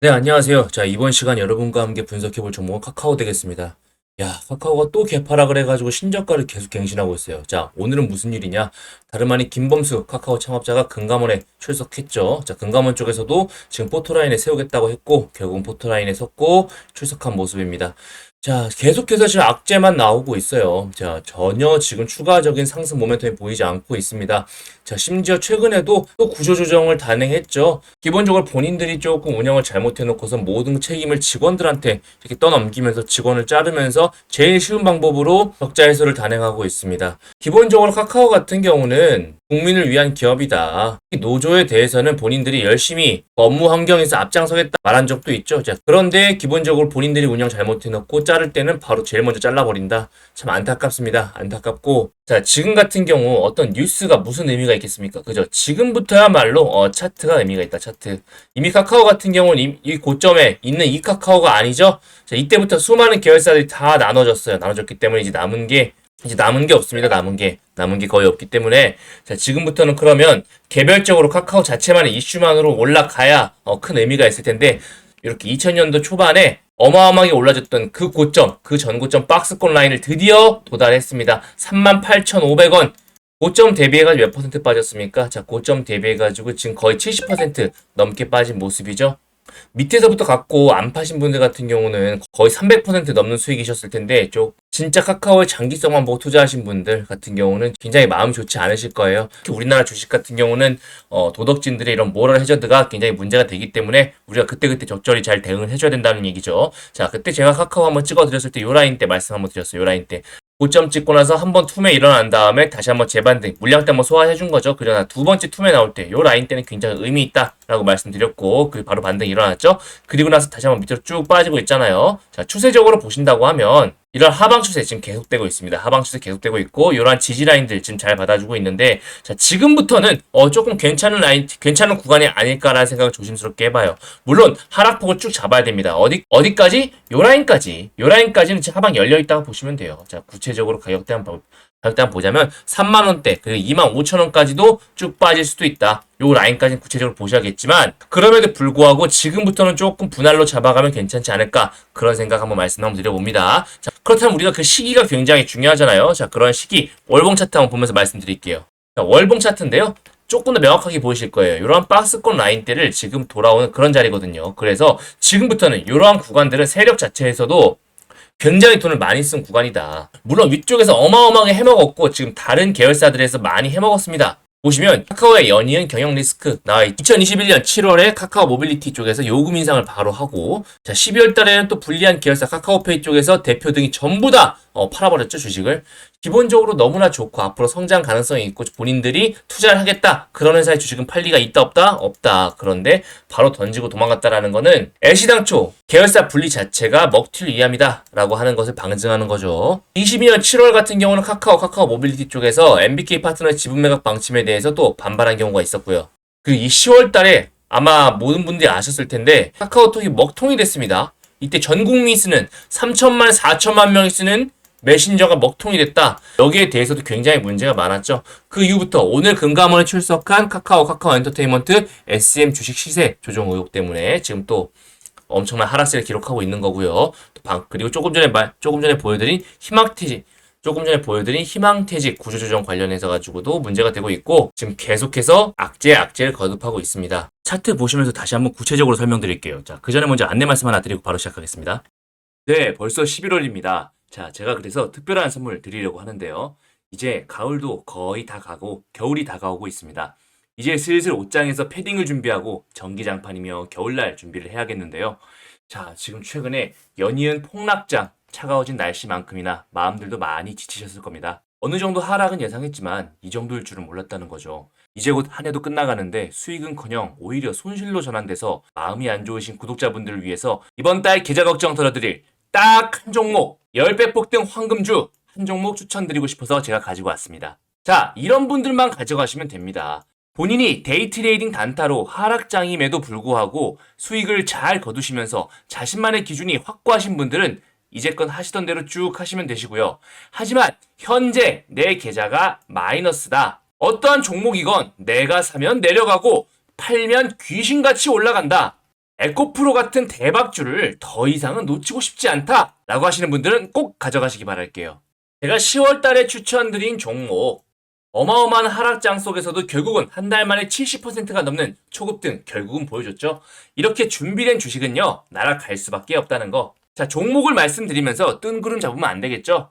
네, 안녕하세요. 자, 이번 시간 여러분과 함께 분석해볼 종목은 카카오 되겠습니다. 야, 카카오가 또 개파락을 해가지고 신저가를 계속 갱신하고 있어요. 자, 오늘은 무슨 일이냐? 다름 아닌 김범수 카카오 창업자가 금감원에 출석했죠. 자, 금감원 쪽에서도 지금 포토라인에 세우겠다고 했고, 결국은 포토라인에 섰고 출석한 모습입니다. 자, 계속해서 지금 악재만 나오고 있어요. 자, 전혀 지금 추가적인 상승 모멘텀이 보이지 않고 있습니다. 자, 심지어 최근에도 또 구조조정을 단행했죠. 기본적으로 본인들이 조금 운영을 잘못해놓고서 모든 책임을 직원들한테 이렇게 떠넘기면서 직원을 자르면서 제일 쉬운 방법으로 적자 해소를 단행하고 있습니다. 기본적으로 카카오 같은 경우는 국민을 위한 기업이다. 이 노조에 대해서는 본인들이 열심히 업무 환경에서 앞장서겠다 말한 적도 있죠. 자, 그런데 기본적으로 본인들이 운영 잘못해놓고 자를 때는 바로 제일 먼저 잘라버린다. 참 안타깝습니다. 안타깝고 자, 지금 같은 경우 어떤 뉴스가 무슨 의미가 있겠습니까? 그죠? 지금부터야말로 어, 차트가 의미가 있다. 차트. 이미 카카오 같은 경우는 이, 이 고점에 있는 이 카카오가 아니죠. 자, 이때부터 수많은 계열사들이 다 나눠졌어요. 나눠졌기 때문에 이제 남은 게 이제 남은 게 없습니다. 남은 게 남은 게 거의 없기 때문에 자, 지금부터는 그러면 개별적으로 카카오 자체만의 이슈만으로 올라가야 어, 큰 의미가 있을 텐데 이렇게 2000년도 초반에 어마어마하게 올라졌던 그 고점, 그 전고점 박스권 라인을 드디어 도달했습니다. 38,500원. 고점 대비해가지고 몇 퍼센트 빠졌습니까? 자, 고점 대비해가지고 지금 거의 70% 넘게 빠진 모습이죠. 밑에서부터 갖고 안 파신 분들 같은 경우는 거의 300% 넘는 수익이셨을 텐데, 좀 진짜 카카오의 장기성만 보고 투자하신 분들 같은 경우는 굉장히 마음 좋지 않으실 거예요. 특히 우리나라 주식 같은 경우는 어, 도덕진들의 이런 모럴 해저드가 굉장히 문제가 되기 때문에 우리가 그때그때 적절히 잘 대응을 해줘야 된다는 얘기죠. 자, 그때 제가 카카오 한번 찍어드렸을 때 요 라인 때 말씀 한번 드렸어요. 요 라인 때. 고점 찍고 나서 한 번 투매 일어난 다음에 다시 한번 재반등 물량 때 한번 소화해 준 거죠. 그러나 두 번째 투매 나올 때 요 라인 때는 굉장히 의미 있다라고 말씀드렸고 그 바로 반등이 일어났죠. 그리고 나서 다시 한번 밑으로 쭉 빠지고 있잖아요. 자 추세적으로 보신다고 하면 이런 하방 추세 지금 계속되고 있습니다. 하방 추세 계속되고 있고 이러한 지지 라인들 지금 잘 받아주고 있는데 자 지금부터는 어 조금 괜찮은 라인 괜찮은 구간이 아닐까라는 생각을 조심스럽게 해봐요. 물론 하락폭을 쭉 잡아야 됩니다. 어디 어디까지? 요 라인까지 요 라인까지는 지금 하방 열려 있다고 보시면 돼요. 자 구체적으로 가격대 한번 한번 보자면 3만 원대 그리고 2만 5천 원까지도 쭉 빠질 수도 있다. 요 라인까지는 구체적으로 보셔야겠지만 그럼에도 불구하고 지금부터는 조금 분할로 잡아가면 괜찮지 않을까 그런 생각 한번 말씀 한번 드려봅니다. 자, 그렇다면 우리가 그 시기가 굉장히 중요하잖아요. 자 그런 시기 월봉 차트 한번 보면서 말씀드릴게요. 자, 월봉 차트인데요. 조금 더 명확하게 보이실 거예요. 이러한 박스권 라인대를 지금 돌아오는 그런 자리거든요. 그래서 지금부터는 이러한 구간들은 세력 자체에서도 굉장히 돈을 많이 쓴 구간이다. 물론 위쪽에서 어마어마하게 해먹었고 지금 다른 계열사들에서 많이 해먹었습니다. 보시면 카카오의 연이은 경영 리스크 있 2021년 7월에 카카오 모빌리티 쪽에서 요금 인상을 바로 하고 자 12월 달에는 또 불리한 계열사 카카오페이 쪽에서 대표 등이 전부 다 어, 팔아버렸죠 주식을. 기본적으로 너무나 좋고 앞으로 성장 가능성이 있고 본인들이 투자를 하겠다. 그런 회사의 주식은 팔 리가 있다 없다? 없다. 그런데 바로 던지고 도망갔다라는 거는 애시당초 계열사 분리 자체가 먹튀를 이함이다. 라고 하는 것을 방증하는 거죠. 22년 7월 같은 경우는 카카오 카카오 모빌리티 쪽에서 MBK 파트너의 지분 매각 방침에 대해서 또 반발한 경우가 있었고요. 그리고 이 10월 달에 아마 모든 분들이 아셨을 텐데 카카오톡이 먹통이 됐습니다. 이때 전 국민이 쓰는 3천만 4천만 명이 쓰는 메신저가 먹통이 됐다. 여기에 대해서도 굉장히 문제가 많았죠. 그 이후부터 오늘 금감원에 출석한 카카오 카카오 엔터테인먼트 SM 주식 시세 조정 의혹 때문에 지금 또 엄청난 하락세를 기록하고 있는 거고요. 그리고 조금 전에 말 조금 전에 보여드린 희망퇴직 조금 전에 보여드린 희망퇴직 구조조정 관련해서 가지고도 문제가 되고 있고 지금 계속해서 악재 악재를 거듭하고 있습니다. 차트 보시면서 다시 한번 구체적으로 설명드릴게요. 자, 그 전에 먼저 안내 말씀 하나 드리고 바로 시작하겠습니다. 네, 벌써 11월입니다. 자, 제가 그래서 특별한 선물 드리려고 하는데요. 이제 가을도 거의 다 가고 겨울이 다가오고 있습니다. 이제 슬슬 옷장에서 패딩을 준비하고 전기장판이며 겨울날 준비를 해야겠는데요. 자, 지금 최근에 연이은 폭락장, 차가워진 날씨만큼이나 마음들도 많이 지치셨을 겁니다. 어느 정도 하락은 예상했지만 이 정도일 줄은 몰랐다는 거죠. 이제 곧 한 해도 끝나가는데 수익은커녕 오히려 손실로 전환돼서 마음이 안 좋으신 구독자분들을 위해서 이번 달 계좌 걱정 덜어드릴 딱 한 종목 10배 폭 등 황금주 한 종목 추천드리고 싶어서 제가 가지고 왔습니다. 자, 이런 분들만 가져가시면 됩니다. 본인이 데이트레이딩 단타로 하락장임에도 불구하고 수익을 잘 거두시면서 자신만의 기준이 확고하신 분들은 이제껏 하시던 대로 쭉 하시면 되시고요. 하지만 현재 내 계좌가 마이너스다. 어떠한 종목이건 내가 사면 내려가고 팔면 귀신같이 올라간다. 에코프로 같은 대박주를 더 이상은 놓치고 싶지 않다 라고 하시는 분들은 꼭 가져가시기 바랄게요. 제가 10월 달에 추천드린 종목 어마어마한 하락장 속에서도 결국은 한 달 만에 70%가 넘는 초급등 결국은 보여줬죠. 이렇게 준비된 주식은요, 날아갈 수밖에 없다는 거. 자, 종목을 말씀드리면서 뜬구름 잡으면 안 되겠죠?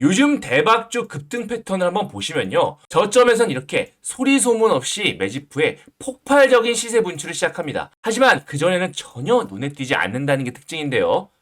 요즘 대박주 급등 패턴을 한번 보시면요. 저점에선 이렇게 소리 소문 없이 매집 후에 폭발적인 시세 분출을 시작합니다. 하지만 그전에는 전혀 눈에 띄지 않는다는 게 특징인데요.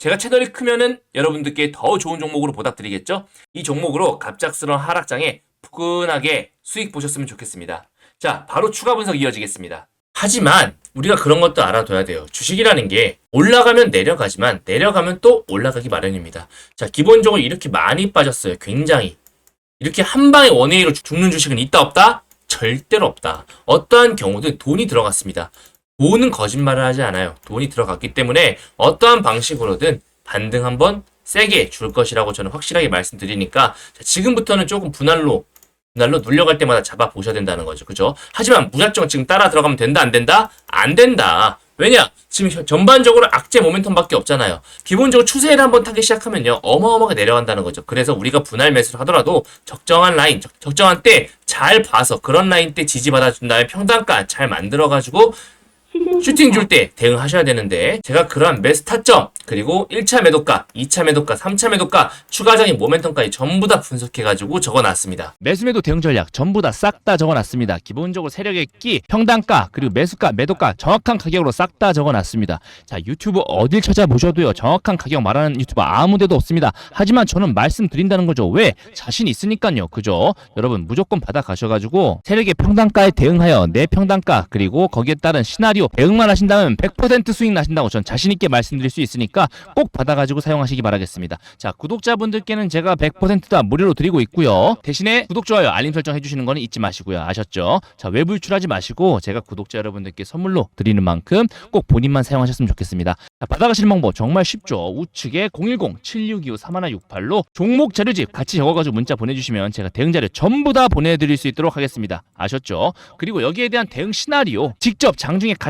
제가 채널이 크면은 여러분들께 더 좋은 종목으로 보답드리겠죠? 이 종목으로 갑작스러운 하락장에 푸근하게 수익 보셨으면 좋겠습니다. 자, 바로 추가 분석 이어지겠습니다. 하지만 우리가 그런 것도 알아둬야 돼요. 주식이라는 게 올라가면 내려가지만 내려가면 또 올라가기 마련입니다. 자, 기본적으로 이렇게 많이 빠졌어요. 굉장히. 이렇게 한 방에 원웨이로 죽는 주식은 있다 없다? 절대로 없다. 어떠한 경우든 돈이 들어갔습니다. 돈은 거짓말을 하지 않아요. 돈이 들어갔기 때문에 어떠한 방식으로든 반등 한번 세게 줄 것이라고 저는 확실하게 말씀드리니까 자, 지금부터는 조금 분할로 분할로 눌려갈 때마다 잡아 보셔야 된다는 거죠. 그죠? 하지만 무작정 지금 따라 들어가면 된다 안 된다? 안 된다. 왜냐? 지금 현- 전반적으로 악재 모멘텀밖에 없잖아요. 기본적으로 추세를 한번 타기 시작하면요. 어마어마하게 내려간다는 거죠. 그래서 우리가 분할 매수를 하더라도 적정한 라인, 적, 정한 때 잘 봐서 그런 라인 때 지지받아 준 다음에 평단가 잘 만들어 가지고 시즌 슈팅 줄 때 대응하셔야 되는데 제가 그러한 매수 타점 그리고 1차 매도가, 2차 매도가, 3차 매도가, 추가적인 모멘텀까지 전부 다 분석해가지고 적어놨습니다. 매수 매도 대응 전략 전부 다 싹 다 적어놨습니다. 기본적으로 세력의 끼, 평단가, 그리고 매수가, 매도가 정확한 가격으로 싹 다 적어놨습니다. 자 유튜브 어딜 찾아보셔도요 정확한 가격 말하는 유튜버 아무데도 없습니다. 하지만 저는 말씀드린다는 거죠. 왜? 자신 있으니까요. 그죠? 여러분 무조건 받아 가셔가지고 세력의 평단가에 대응하여 내 평단가 그리고 거기에 따른 시나리오 대응만 하신다면 100% 수익 나신다고 전 자신 있게 말씀드릴 수 있으니까 꼭 받아가지고 사용하시기 바라겠습니다. 자 구독자분들께는 제가 100%다 무료로 드리고 있고요. 대신에 구독 좋아요 알림 설정 해주시는 거는 잊지 마시고요. 아셨죠? 자 외부 유출하지 마시고 제가 구독자 여러분들께 선물로 드리는 만큼 꼭 본인만 사용하셨으면 좋겠습니다. 자, 받아가시는 방법 정말 쉽죠. 우측에 010-7625-3168로 종목 자료집 같이 적어가지고 문자 보내주시면 제가 대응 자료 전부 다 보내드릴 수 있도록 하겠습니다. 아셨죠? 그리고 여기에 대한 대응 시나리오 직접 장중에 같이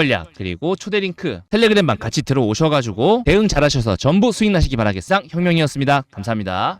전략 그리고 초대 링크 텔레그램방 같이 들어오셔가지고 대응 잘하셔서 전부 수익 나시기 바라겠상 혁명이었습니다. 감사합니다.